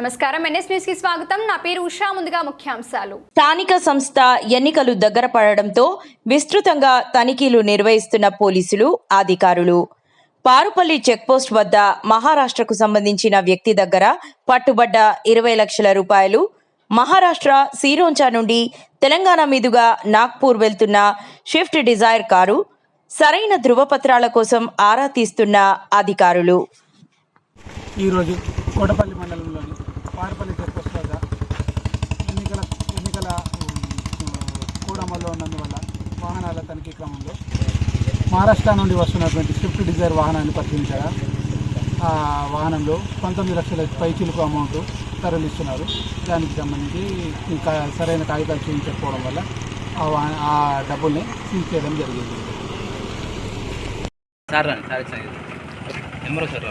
నమస్కారం. ఎన్ఎస్ న్యూస్కి స్వాగతం. నా పేరు ఉషా. ముందుగా ముఖ్యాంశాలు. స్థానిక సంస్థ ఎన్నికలు దగ్గర పడడంతో విస్తృతంగా తనిఖీలు నిర్వహిస్తున్న పోలీసులు అధికారులు. పారుపల్లి చెక్పోస్ట్ వద్ద మహారాష్ట్రకు సంబంధించిన వ్యక్తి దగ్గర పట్టుబడ్డ ఇరవై లక్షల రూపాయలు. మహారాష్ట్ర సీరోంచా నుండి తెలంగాణ మీదుగా నాగ్పూర్ వెళ్తున్న షిఫ్ట్ డిజైర్ కారు సరైన ధృవపత్రాల కోసం ఆరా తీస్తున్న అధికారులు. ఈరోజు కోటపల్లి మండలంలోని పారపల్లి చెక్పోస్ట్ వద్ద ఎన్నికల ఎన్నికల ఉమ్, అమల్లో ఉన్నందువల్ల వాహనాల తనిఖీ క్రమంలో మహారాష్ట్ర నుండి వస్తున్నటువంటి స్విఫ్ట్ డిజైర్ వాహనాన్ని పరిశీలించగా ఆ వాహనంలో పంతొమ్మిది లక్షల పైచిలకు అమౌంట్ తరలిస్తున్నారు. దానికి సంబంధించి ఇంకా సరైన కాగితాలు చూపించకపోవడం వల్ల ఆ వాహన ఆ డబ్బుల్ని సీజ్ చేయడం జరిగింది. సార్ రండి సార్ సార్ నెంబర్ సార్